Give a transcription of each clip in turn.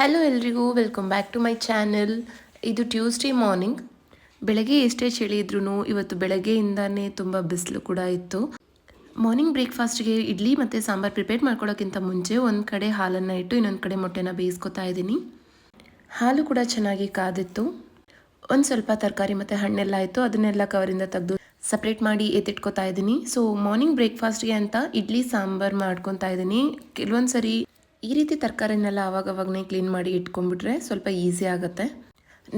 Hello ಎಲ್ರಿಗೂ welcome back to my channel ಇದು Tuesday morning ಬೆಳಗ್ಗೆ ಎಷ್ಟೇ ಚಳಿ ಇದ್ರೂ ಇವತ್ತು ಬೆಳಗ್ಗೆಯಿಂದನೇ ತುಂಬ ಬಿಸಿಲು ಕೂಡ ಇತ್ತು. ಮಾರ್ನಿಂಗ್ ಬ್ರೇಕ್ಫಾಸ್ಟ್ಗೆ ಇಡ್ಲಿ ಮತ್ತು ಸಾಂಬಾರು ಪ್ರಿಪೇರ್ ಮಾಡ್ಕೊಳ್ಳೋಕ್ಕಿಂತ ಮುಂಚೆ ಒಂದು ಕಡೆ ಹಾಲನ್ನು ಇಟ್ಟು ಇನ್ನೊಂದು ಕಡೆ ಮೊಟ್ಟೆನ ಬೇಯಿಸ್ಕೊತಾ ಇದ್ದೀನಿ. ಹಾಲು ಕೂಡ ಚೆನ್ನಾಗಿ ಕಾದಿತ್ತು. ಒಂದು ಸ್ವಲ್ಪ ತರಕಾರಿ ಮತ್ತು ಹಣ್ಣೆಲ್ಲ ಇತ್ತು ಅದನ್ನೆಲ್ಲ ಕವರಿಂದ ತೆಗೆದು ಸಪ್ರೇಟ್ ಮಾಡಿ ಎತ್ತಿಟ್ಕೊತಾ ಇದ್ದೀನಿ. ಸೊ ಮಾರ್ನಿಂಗ್ ಬ್ರೇಕ್ಫಾಸ್ಟ್ಗೆ ಅಂತ ಇಡ್ಲಿ, ಸಾಂಬಾರು ಮಾಡ್ಕೊತಾ ಇದ್ದೀನಿ. ಕೆಲವೊಂದು ಸರಿ ಈ ರೀತಿ ತರಕಾರಿನೆಲ್ಲ ಆವಾಗವಾಗನೇ ಕ್ಲೀನ್ ಮಾಡಿ ಇಟ್ಕೊಂಡ್ಬಿಟ್ರೆ ಸ್ವಲ್ಪ ಈಸಿ ಆಗುತ್ತೆ.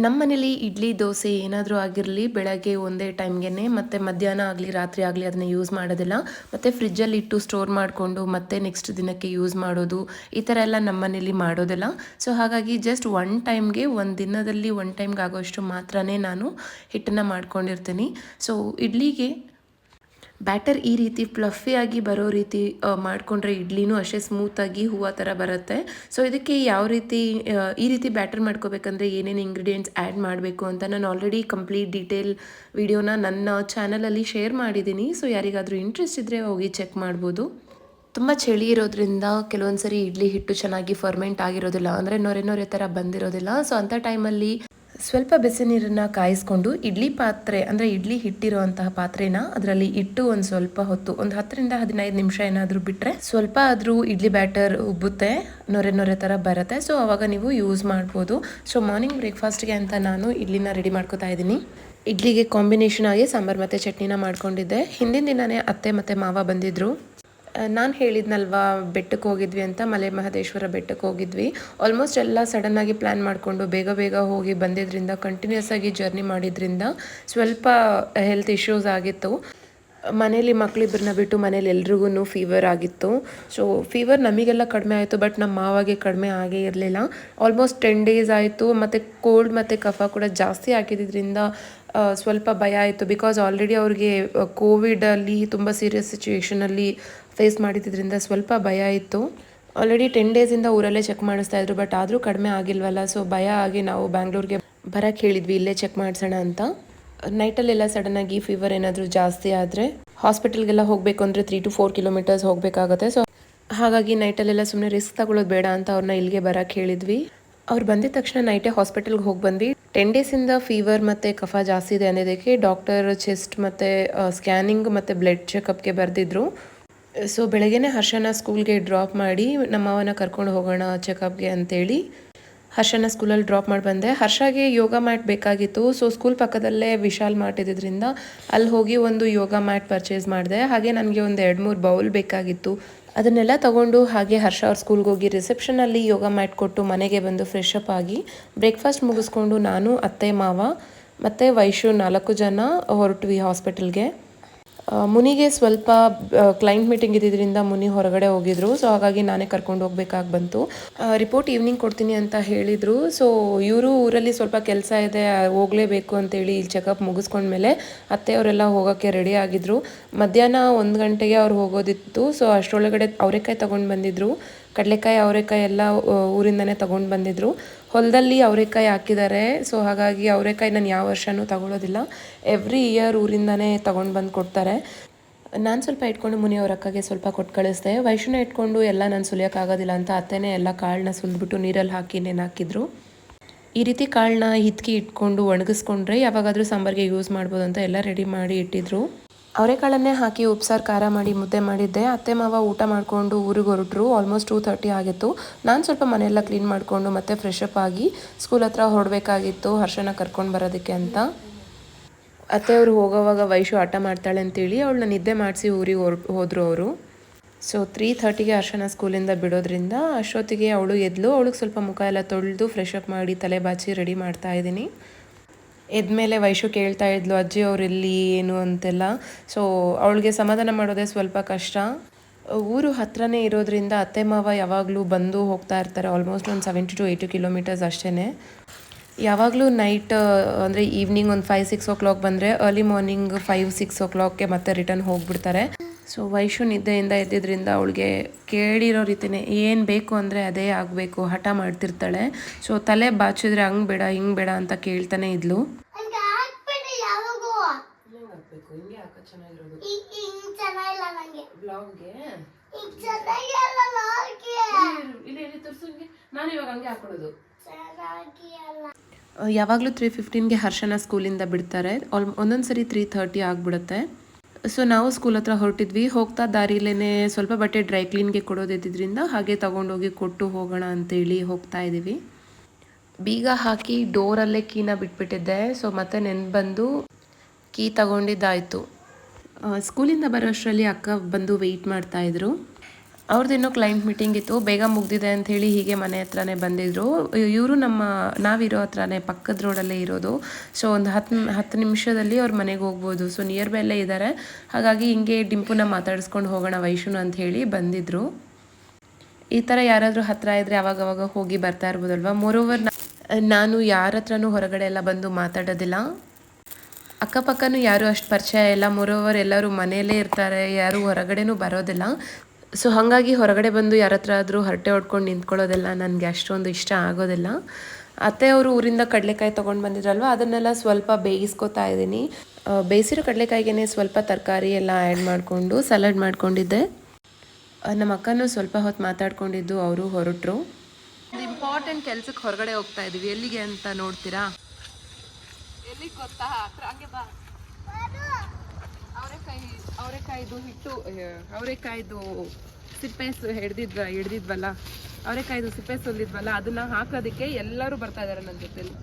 ನಮ್ಮ ಮನೇಲಿ ಇಡ್ಲಿ, ದೋಸೆ ಏನಾದರೂ ಆಗಿರಲಿ, ಬೆಳಗ್ಗೆ ಒಂದೇ ಟೈಮ್ಗೆ ಮತ್ತು ಮಧ್ಯಾಹ್ನ ಆಗಲಿ, ರಾತ್ರಿ ಆಗಲಿ ಅದನ್ನ ಯೂಸ್ ಮಾಡೋದಿಲ್ಲ. ಮತ್ತು ಫ್ರಿಜ್ಜಲ್ಲಿ ಇಟ್ಟು ಸ್ಟೋರ್ ಮಾಡಿಕೊಂಡು ಮತ್ತೆ ನೆಕ್ಸ್ಟ್ ದಿನಕ್ಕೆ ಯೂಸ್ ಮಾಡೋದು, ಈ ಥರ ಎಲ್ಲ ನಮ್ಮ ಮನೇಲಿ ಮಾಡೋದಿಲ್ಲ. ಸೊ ಹಾಗಾಗಿ ಜಸ್ಟ್ ಒನ್ ಟೈಮ್ಗೆ ಒಂದು ದಿನದಲ್ಲಿ ಒನ್ ಟೈಮ್ಗೆ ಆಗೋಷ್ಟು ಮಾತ್ರನೇ ನಾನು ಹಿಟ್ಟನ್ನು ಮಾಡ್ಕೊಂಡಿರ್ತೀನಿ. ಸೊ ಇಡ್ಲಿಗೆ ಬ್ಯಾಟರ್ ಈ ರೀತಿ ಫ್ಲಫಿಯಾಗಿ ಬರೋ ರೀತಿ ಮಾಡಿಕೊಂಡ್ರೆ ಇಡ್ಲಿನೂ ಅಷ್ಟೇ ಸ್ಮೂತಾಗಿ ಹೂವು ಥರ ಬರುತ್ತೆ. ಸೊ ಇದಕ್ಕೆ ಯಾವ ರೀತಿ ಈ ರೀತಿ ಬ್ಯಾಟರ್ ಮಾಡ್ಕೋಬೇಕಂದ್ರೆ ಏನೇನು ಇಂಗ್ರೀಡಿಯೆಂಟ್ಸ್ ಆ್ಯಡ್ ಮಾಡಬೇಕು ಅಂತ ನಾನು ಆಲ್ರೆಡಿ ಕಂಪ್ಲೀಟ್ ಡೀಟೇಲ್ ವಿಡಿಯೋನ ನನ್ನ ಚಾನಲಲ್ಲಿ ಶೇರ್ ಮಾಡಿದ್ದೀನಿ. ಸೊ ಯಾರಿಗಾದರೂ ಇಂಟ್ರೆಸ್ಟ್ ಇದ್ದರೆ ಹೋಗಿ ಚೆಕ್ ಮಾಡ್ಬೋದು. ತುಂಬ ಚಳಿ ಇರೋದ್ರಿಂದ ಕೆಲವೊಂದು ಸರಿ ಇಡ್ಲಿ ಹಿಟ್ಟು ಚೆನ್ನಾಗಿ ಫರ್ಮೆಂಟ್ ಆಗಿರೋದಿಲ್ಲ. ಅಂದರೆ ನೊರೆ ನೊರೆ ಥರ ಬಂದಿರೋದಿಲ್ಲ. ಸೊ ಅಂಥ ಟೈಮಲ್ಲಿ ಸ್ವಲ್ಪ ಬಿಸಿ ನೀರನ್ನು ಕಾಯಿಸ್ಕೊಂಡು ಇಡ್ಲಿ ಪಾತ್ರೆ, ಅಂದರೆ ಇಡ್ಲಿ ಹಿಟ್ಟಿರುವಂತಹ ಪಾತ್ರೆನ ಅದರಲ್ಲಿ ಇಟ್ಟು ಒಂದು ಸ್ವಲ್ಪ ಹೊತ್ತು, ಒಂದು ಹತ್ತರಿಂದ ಹದಿನೈದು ನಿಮಿಷ ಏನಾದರೂ ಬಿಟ್ಟರೆ ಸ್ವಲ್ಪ ಆದರೂ ಇಡ್ಲಿ ಬ್ಯಾಟರ್ ಉಬ್ಬುತ್ತೆ, ನೊರೆ ನೊರೆ ಥರ ಬರುತ್ತೆ. ಸೊ ಅವಾಗ ನೀವು ಯೂಸ್ ಮಾಡ್ಬೋದು. ಸೊ ಮಾರ್ನಿಂಗ್ ಬ್ರೇಕ್ಫಾಸ್ಟ್ಗೆ ಅಂತ ನಾನು ಇಡ್ಲಿನ ರೆಡಿ ಮಾಡ್ಕೊತಾ ಇದ್ದೀನಿ. ಇಡ್ಲಿಗೆ ಕಾಂಬಿನೇಷನ್ ಆಗಿ ಸಾಂಬಾರು ಮತ್ತು ಚಟ್ನಿನ ಮಾಡ್ಕೊಂಡಿದ್ದೆ. ಹಿಂದಿನ ದಿನವೇ ಅತ್ತೆ ಮತ್ತು ಮಾವ ಬಂದಿದ್ದರು ನಾನು ಹೇಳಿದ್ನಲ್ವಾ ಬೆಟ್ಟಕ್ಕೆ ಹೋಗಿದ್ವಿ ಅಂತ, ಮಲೆ ಮಹದೇಶ್ವರ ಬೆಟ್ಟಕ್ಕೆ ಹೋಗಿದ್ವಿ. ಆಲ್ಮೋಸ್ಟ್ ಎಲ್ಲ ಸಡನ್ನಾಗಿ ಪ್ಲ್ಯಾನ್ ಮಾಡಿಕೊಂಡು ಬೇಗ ಬೇಗ ಹೋಗಿ ಬಂದಿದ್ದರಿಂದ ಕಂಟಿನ್ಯೂಸ್ ಆಗಿ ಜರ್ನಿ ಮಾಡಿದ್ರಿಂದ ಸ್ವಲ್ಪ ಹೆಲ್ತ್ ಇಶ್ಯೂಸ್ ಆಗಿತ್ತು. ಮನೇಲಿ ಮಕ್ಕಳಿಬ್ಬರನ್ನ ಬಿಟ್ಟು ಮನೇಲಿ ಎಲ್ರಿಗೂ ಫೀವರ್ ಆಗಿತ್ತು. ಸೊ ಫೀವರ್ ನಮಗೆಲ್ಲ ಕಡಿಮೆ ಆಯಿತು ಬಟ್ ನಮ್ಮ ಮಾವಾಗೆ ಕಡಿಮೆ ಆಗೇ ಇರಲಿಲ್ಲ. ಆಲ್ಮೋಸ್ಟ್ ಟೆನ್ ಡೇಸ್ ಆಯಿತು, ಮತ್ತು ಕೋಲ್ಡ್ ಮತ್ತು ಕಫ ಕೂಡ ಜಾಸ್ತಿ ಆಗಿದ್ದರಿಂದ ಸ್ವಲ್ಪ ಭಯ ಆಯಿತು. ಬಿಕಾಸ್ ಆಲ್ರೆಡಿ ಅವ್ರಿಗೆ ಕೋವಿಡಲ್ಲಿ ತುಂಬ ಸೀರಿಯಸ್ ಸಿಚುವೇಷನಲ್ಲಿ ಫೇಸ್ ಮಾಡಿದ್ರಿಂದ ಸ್ವಲ್ಪ ಭಯ ಇತ್ತು. ಆಲ್ರೆಡಿ ಟೆನ್ ಡೇಸಿಂದ ಊರಲ್ಲೇ ಚೆಕ್ ಮಾಡಿಸ್ತಾ ಇದ್ರು ಬಟ್ ಆದರೂ ಕಡಿಮೆ ಆಗಿಲ್ವಲ್ಲ ಸೊ ಭಯ ಆಗಿ ನಾವು ಬ್ಯಾಂಗ್ಳೂರಿಗೆ ಬರಕ್ಕೆ ಹೇಳಿದ್ವಿ, ಇಲ್ಲೇ ಚೆಕ್ ಮಾಡಿಸೋಣ ಅಂತ. ನೈಟಲ್ಲೆಲ್ಲ ಸಡನ್ನಾಗಿ ಫೀವರ್ ಏನಾದರೂ ಜಾಸ್ತಿ ಆದರೆ ಹಾಸ್ಪಿಟಲ್ಗೆಲ್ಲ ಹೋಗಬೇಕು ಅಂದರೆ ತ್ರೀ ಟು ಫೋರ್ ಕಿಲೋಮೀಟರ್ಸ್ ಹೋಗಬೇಕಾಗತ್ತೆ. ಸೊ ಹಾಗಾಗಿ ನೈಟಲ್ಲೆಲ್ಲ ಸುಮ್ಮನೆ ರಿಸ್ಕ್ ತಗೊಳ್ಳೋದು ಬೇಡ ಅಂತ ಅವ್ರನ್ನ ಇಲ್ಲಿಗೆ ಬರಕ್ಕೆ ಹೇಳಿದ್ವಿ. ಅವ್ರು ಬಂದಿದ ತಕ್ಷಣ ನೈಟೇ ಹಾಸ್ಪಿಟಲ್ಗೆ ಹೋಗಿ ಬಂದ್ವಿ. ಟೆನ್ ಡೇಸಿಂದ ಫೀವರ್ ಮತ್ತು ಕಫ ಜಾಸ್ತಿ ಇದೆ ಅನ್ನೋದಕ್ಕೆ ಡಾಕ್ಟರ್ ಚೆಸ್ಟ್ ಮತ್ತು ಸ್ಕ್ಯಾನಿಂಗ್ ಮತ್ತು ಬ್ಲಡ್ ಚೆಕಪ್ಗೆ ಬರೆದಿದ್ರು. ಸೊ ಬೆಳಗ್ಗೆನೇ ಹರ್ಷನ ಸ್ಕೂಲ್ಗೆ ಡ್ರಾಪ್ ಮಾಡಿ ನಮ್ಮವನ ಕರ್ಕೊಂಡು ಹೋಗೋಣ ಚೆಕಪ್ಗೆ ಅಂತೇಳಿ ಹರ್ಷನ ಸ್ಕೂಲಲ್ಲಿ ಡ್ರಾಪ್ ಮಾಡಿ ಬಂದೆ. ಹರ್ಷಗೆ ಯೋಗ ಮ್ಯಾಟ್ ಬೇಕಾಗಿತ್ತು. ಸೊ ಸ್ಕೂಲ್ ಪಕ್ಕದಲ್ಲೇ ವಿಶಾಲ್ ಮ್ಯಾಟ್ ಇದ್ದಿದ್ದರಿಂದ ಅಲ್ಲಿ ಹೋಗಿ ಒಂದು ಯೋಗ ಮ್ಯಾಟ್ ಪರ್ಚೇಸ್ ಮಾಡಿದೆ. ಹಾಗೆ ನನಗೆ ಒಂದು ಎರಡು ಮೂರು ಬೌಲ್ ಬೇಕಾಗಿತ್ತು. ಅದನ್ನೆಲ್ಲ ತಗೊಂಡು ಹಾಗೆ ಹರ್ಷ ಅವ್ರ ಸ್ಕೂಲ್ಗೆ ಹೋಗಿ ರಿಸೆಪ್ಷನಲ್ಲಿ ಯೋಗ ಮ್ಯಾಟ್ ಕೊಟ್ಟು ಮನೆಗೆ ಬಂದು ಫ್ರೆಶ್ ಅಪ್ ಆಗಿ ಬ್ರೇಕ್ಫಾಸ್ಟ್ ಮುಗಿಸ್ಕೊಂಡು ನಾನು, ಅತ್ತೆ, ಮಾವ ಮತ್ತು ವೈಶು ನಾಲ್ಕು ಜನ ಹೊರಟ್ವಿ ಹಾಸ್ಪಿಟಲ್ಗೆ ಮುನಿಗೆ ಸ್ವಲ್ಪ ಕ್ಲೈಂಟ್ ಮೀಟಿಂಗ್ ಇದ್ದಿದ್ದರಿಂದ ಮುನಿ ಹೊರಗಡೆ ಹೋಗಿದ್ರು. ಸೊ ಹಾಗಾಗಿ ನಾನೇ ಕರ್ಕೊಂಡು ಹೋಗ್ಬೇಕಾಗಿ ಬಂತು. ರಿಪೋರ್ಟ್ ಈವ್ನಿಂಗ್ ಕೊಡ್ತೀನಿ ಅಂತ ಹೇಳಿದರು. ಸೊ ಇವರು ಊರಲ್ಲಿ ಸ್ವಲ್ಪ ಕೆಲಸ ಇದೆ, ಹೋಗಲೇಬೇಕು ಅಂತೇಳಿ ಇಲ್ಲಿ ಚೆಕಪ್ ಮುಗಿಸ್ಕೊಂಡ್ಮೇಲೆ ಅತ್ತೆಯವರೆಲ್ಲ ಹೋಗೋಕ್ಕೆ ರೆಡಿ ಆಗಿದ್ರು. ಮಧ್ಯಾಹ್ನ ಒಂದು ಗಂಟೆಗೆ ಅವ್ರು ಹೋಗೋದಿತ್ತು. ಸೊ ಅಷ್ಟರೊಳಗಡೆ ಅವರೆಕಾಯಿ ತೊಗೊಂಡು ಬಂದಿದ್ರು. ಕಡಲೆಕಾಯಿ, ಅವರೆಕಾಯಿ ಎಲ್ಲ ಊರಿಂದನೇ ತೊಗೊಂಡು ಬಂದಿದ್ರು. ಹೊಲದಲ್ಲಿ ಅವರೆಕಾಯಿ ಹಾಕಿದ್ದಾರೆ. ಸೊ ಹಾಗಾಗಿ ಅವರೆಕಾಯಿ ನಾನು ಯಾವ ವರ್ಷನೂ ತಗೊಳ್ಳೋದಿಲ್ಲ ಎವ್ರಿ ಇಯರ್ ಊರಿಂದನೇ ತೊಗೊಂಡು ಬಂದು ಕೊಡ್ತಾರೆ. ನಾನು ಸ್ವಲ್ಪ ಇಟ್ಕೊಂಡು ಮುನಿ ಅವ್ರ ಅಕ್ಕಗೆ ಸ್ವಲ್ಪ ಕೊಟ್ಟು ಕಳಿಸ್ದೆ. ವೈಷ್ಣು ಇಟ್ಕೊಂಡು ಎಲ್ಲ ನಾನು ಸುಲಿಯೋಕ್ಕಾಗೋದಿಲ್ಲ ಅಂತ ಅತ್ತೆನೇ ಎಲ್ಲ ಕಾಳನ್ನ ಸುಲಿದ್ಬಿಟ್ಟು ನೀರಲ್ಲಿ ಹಾಕಿ ನೆನಾಕಿದ್ರು ಈ ರೀತಿ ಕಾಳನ್ನ ಹಿತ್ಕಿ ಇಟ್ಕೊಂಡು ಒಣಗಿಸ್ಕೊಂಡ್ರೆ ಯಾವಾಗಾದರೂ ಸಾಂಬಾರಿಗೆ ಯೂಸ್ ಮಾಡ್ಬೋದು ಅಂತ ಎಲ್ಲ ರೆಡಿ ಮಾಡಿ ಇಟ್ಟಿದ್ರು. ಅವರೆಕಾಳನ್ನೇ ಹಾಕಿ ಉಪ್ಸಾರು ಖಾರ ಮಾಡಿ ಮುದ್ದೆ ಮಾಡಿದ್ದೆ. ಅತ್ತೆ ಮಾವ ಊಟ ಮಾಡಿಕೊಂಡು ಊರಿಗೆ ಹೊರಟ್ರು. ಆಲ್ಮೋಸ್ಟ್ ಟೂ ತರ್ಟಿ ಆಗಿತ್ತು. ನಾನು ಸ್ವಲ್ಪ ಮನೆಯೆಲ್ಲ ಕ್ಲೀನ್ ಮಾಡಿಕೊಂಡು ಮತ್ತೆ ಫ್ರೆಶ್ ಅಪ್ ಆಗಿ ಸ್ಕೂಲ್ ಹತ್ರ ಹೊರಡಬೇಕಾಗಿತ್ತು. ಹರ್ಷನ ಕರ್ಕೊಂಡು ಬರೋದಕ್ಕೆ ಅಂತ. ಅತ್ತೆಯವರು ಹೋಗೋವಾಗ ವೈಶು ಆಟ ಮಾಡ್ತಾಳೆ ಅಂತೇಳಿ ಅವಳನ್ನ ನಿದ್ದೆ ಮಾಡಿಸಿ ಊರಿಗೆ ಹೊರ್, ಹೋದರು ಅವರು. ಸೊ ತ್ರೀ ಥರ್ಟಿಗೆ ಹರ್ಷನ ಸ್ಕೂಲಿಂದ ಬಿಡೋದ್ರಿಂದ ಅಷ್ಟೊತ್ತಿಗೆ ಅವಳು ಎದ್ಲು. ಅವಳಿಗೆ ಸ್ವಲ್ಪ ಮುಖ ಎಲ್ಲ ತೊಳೆದು ಫ್ರೆಶ್ ಅಪ್ ಮಾಡಿ ತಲೆ ಬಾಚಿ ರೆಡಿ ಮಾಡ್ತಾ ಇದ್ದೀನಿ. ಎದ್ಮೇಲೆ ವೈಶು ಕೇಳ್ತಾ ಇದ್ಲು, ಅಜ್ಜಿ ಎಲ್ಲಿ ಏನು ಅಂತೆಲ್ಲ. ಸೊ ಅವಳಿಗೆ ಸಮಾಧಾನ ಮಾಡೋದೇ ಸ್ವಲ್ಪ ಕಷ್ಟ. ಊರು ಹತ್ರನೇ ಇರೋದ್ರಿಂದ ಅತ್ತೆ ಮಾವ ಯಾವಾಗಲೂ ಬಂದು ಹೋಗ್ತಾ ಇರ್ತಾರೆ ಆಲ್ಮೋಸ್ಟ್ ಒಂದು ಸೆವೆಂಟಿ ಟು ಏಯ್ಟಿ ಕಿಲೋಮೀಟರ್ಸ್ ಅಷ್ಟೇ ಯಾವಾಗಲೂ ನೈಟ್ ಅಂದರೆ ಈವ್ನಿಂಗ್ ಒಂದು ಫೈವ್ ಸಿಕ್ಸ್ ಓ ಕ್ಲಾಕ್ ಬಂದರೆ ಅರ್ಲಿ ಮಾರ್ನಿಂಗ್ ಫೈವ್ ಸಿಕ್ಸ್ ಓ ಕ್ಲಾಕ್ಗೆ ಮತ್ತೆ ರಿಟರ್ನ್ ಹೋಗ್ಬಿಡ್ತಾರೆ. ಸೊ ವೈಶು ನಿದ್ದೆಯಿಂದ ಎದ್ದಿದ್ದರಿಂದ ಅವಳಿಗೆ ಕೇಳಿರೋ ರೀತಿನೇ ಏನು ಬೇಕು ಅಂದರೆ ಅದೇ ಆಗಬೇಕು ಹಠ ಮಾಡ್ತಿರ್ತಾಳೆ. ಸೊ ತಲೆ ಬಾಚಿದ್ರೆ ಹಂಗೆ ಬೇಡ ಹಿಂಗೆ ಬೇಡ ಅಂತ ಕೇಳ್ತಾನೆ ಇದ್ಲು. ನಾನು ಇವಾಗ ಹಂಗೆ ಹಾಕೊಳ್ಳೋದು. ಯಾವಾಗಲೂ ತ್ರೀ ಫಿಫ್ಟೀನ್ಗೆ ಹರ್ಷನ ಸ್ಕೂಲಿಂದ ಬಿಡ್ತಾರೆ. ಆಲ್ ಒಂದೊಂದು ಸರಿ ತ್ರೀ ಥರ್ಟಿ ಆಗಿಬಿಡುತ್ತೆ. ಸೊ ನಾವು ಸ್ಕೂಲ್ ಹತ್ರ ಹೊರಟಿದ್ವಿ. ಹೋಗ್ತಾ ದಾರಿಲೇ ಸ್ವಲ್ಪ ಬಟ್ಟೆ ಡ್ರೈ ಕ್ಲೀನ್ಗೆ ಕೊಡೋದಿದ್ದರಿಂದ ಹಾಗೆ ತಗೊಂಡೋಗಿ ಕೊಟ್ಟು ಹೋಗೋಣ ಅಂತೇಳಿ ಹೋಗ್ತಾ ಇದ್ದೀವಿ. ಬೀಗ ಹಾಕಿ ಡೋರಲ್ಲೇ ಕೀನ ಬಿಟ್ಬಿಟ್ಟಿದ್ದೆ. ಸೊ ಮತ್ತೆ ನೆನ್ಪು ಬಂದು ಕೀ ತಗೊಂಡಿದ್ದಾಯಿತು. ಸ್ಕೂಲಿಂದ ಬರೋಷ್ಟರಲ್ಲಿ ಅಕ್ಕ ಬಂದು ವೆಯ್ಟ್ ಮಾಡ್ತಾಯಿದ್ರು ಅವ್ರದ್ದೇನೋ ಕ್ಲೈಂಟ್ ಮೀಟಿಂಗ್ ಇತ್ತು. ಬೇಗ ಮುಗ್ದಿದೆ ಅಂತ ಹೇಳಿ ಹೀಗೆ ಮನೆ ಹತ್ರನೇ ಬಂದಿದ್ರು. ಇವರು ನಮ್ಮ, ನಾವಿರೋ ಹತ್ರನೇ ಪಕ್ಕದ ರೋಡಲ್ಲೇ ಇರೋದು. ಸೊ ಒಂದು ಹತ್ತು ಹತ್ತು ನಿಮಿಷದಲ್ಲಿ ಅವ್ರ ಮನೆಗೆ ಹೋಗ್ಬೋದು. ಸೊ ನಿಯರ್ ಬೈಲ್ಲೇ ಇದ್ದಾರೆ ಹಾಗಾಗಿ ಹಿಂಗೆ ಡಿಂಪುನ ಮಾತಾಡಿಸ್ಕೊಂಡು ಹೋಗೋಣ ವೈಷ್ಣು ಅಂತ ಹೇಳಿ ಬಂದಿದ್ರು. ಈ ಥರ ಯಾರಾದರೂ ಹತ್ರ ಇದ್ದರೆ ಅವಾಗವಾಗ ಹೋಗಿ ಬರ್ತಾ ಇರ್ಬೋದಲ್ವಾ? ಮೋರೋವರ್ ನಾನು ಯಾರ ಹತ್ರನೂ ಹೊರಗಡೆ ಎಲ್ಲ ಬಂದು ಮಾತಾಡೋದಿಲ್ಲ. ಅಕ್ಕಪಕ್ಕನೂ ಯಾರೂ ಅಷ್ಟು ಪರಿಚಯ ಇಲ್ಲ. ಮೊರೋವರ್ ಎಲ್ಲರೂ ಮನೆಯಲ್ಲೇ ಇರ್ತಾರೆ. ಯಾರೂ ಹೊರಗಡೆನೂ ಬರೋದಿಲ್ಲ. ಸೊ ಹಾಗಾಗಿ ಹೊರಗಡೆ ಬಂದು ಯಾರ ಹತ್ರ ಆದರೂ ಹರಟೆ ಹೊಡ್ಕೊಂಡು ನಿಂತ್ಕೊಳ್ಳೋದೆಲ್ಲ ನನಗೆ ಅಷ್ಟೊಂದು ಇಷ್ಟ ಆಗೋದಿಲ್ಲ. ಅತ್ತೆ ಅವರು ಊರಿಂದ ಕಡಲೆಕಾಯಿ ತೊಗೊಂಡು ಬಂದಿದ್ರಲ್ವ? ಅದನ್ನೆಲ್ಲ ಸ್ವಲ್ಪ ಬೇಯಿಸ್ಕೊತಾ ಇದ್ದೀನಿ. ಬೇಯಿಸಿರೋ ಕಡಲೆಕಾಯಿಗೆ ಸ್ವಲ್ಪ ತರಕಾರಿ ಎಲ್ಲ ಆ್ಯಡ್ ಮಾಡಿಕೊಂಡು ಸಲಾಡ್ ಮಾಡ್ಕೊಂಡಿದ್ದೆ. ನಮ್ಮ ಅಕ್ಕನೂ ಸ್ವಲ್ಪ ಹೊತ್ತು ಮಾತಾಡ್ಕೊಂಡಿದ್ದು ಅವರು ಹೊರಟರು. ಒಂದು ಇಂಪಾರ್ಟೆಂಟ್ ಕೆಲ್ಸಕ್ಕೆ ಹೊರಗಡೆ ಹೋಗ್ತಾ ಇದೀವಿ. ಎಲ್ಲಿಗೆ ಅಂತ ನೋಡ್ತೀರಾ? ಎಲ್ಲಿಗೆ ಗೊತ್ತಾ? ಹತ್ರ ಹಂಗೆ ಬಾ. ಅವರೆಕಾಯಿ ಅವರೆಕಾಯ್ದು ಹಿಟ್ಟು ಅವರೆಕಾಯ್ದು ಸಿಪ್ಪೆ ಹಿಡ್ದಿದ್ವ ಹಿಡ್ದಿದ್ವಲ್ಲ ಅವರೆಕಾಯ್ದು ಸಿಪ್ಪೆ ಸುಲಿದ್ವಲ್ಲ ಅದನ್ನ ಹಾಕೋದಕ್ಕೆ ಎಲ್ಲರೂ ಬರ್ತಾ ಇದಾರೆ ನನ್ನ ಜೊತೆಲಿ.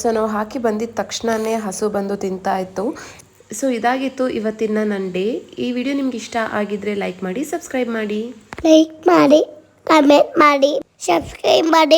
ಸೊ ನಾವು ಹಾಕಿ ಬಂದಿದ್ದ ತಕ್ಷಣವೇ ಹಸು ಬಂದು ತಿಂತಾ ಇತ್ತು. ಸೊ ಇದಾಗಿತ್ತು ಇವತ್ತಿನ ನನ್ನ ಡೇ. ಈ ವಿಡಿಯೋ ನಿಮ್ಗೆ ಇಷ್ಟ ಆಗಿದ್ರೆ ಲೈಕ್ ಮಾಡಿ ಸಬ್ಸ್ಕ್ರೈಬ್ ಮಾಡಿ. ಲೈಕ್ ಮಾಡಿ ಕಮೆಂಟ್ ಮಾಡಿ ಸಬ್ಸ್ಕ್ರೈಬ್ ಮಾಡಿ.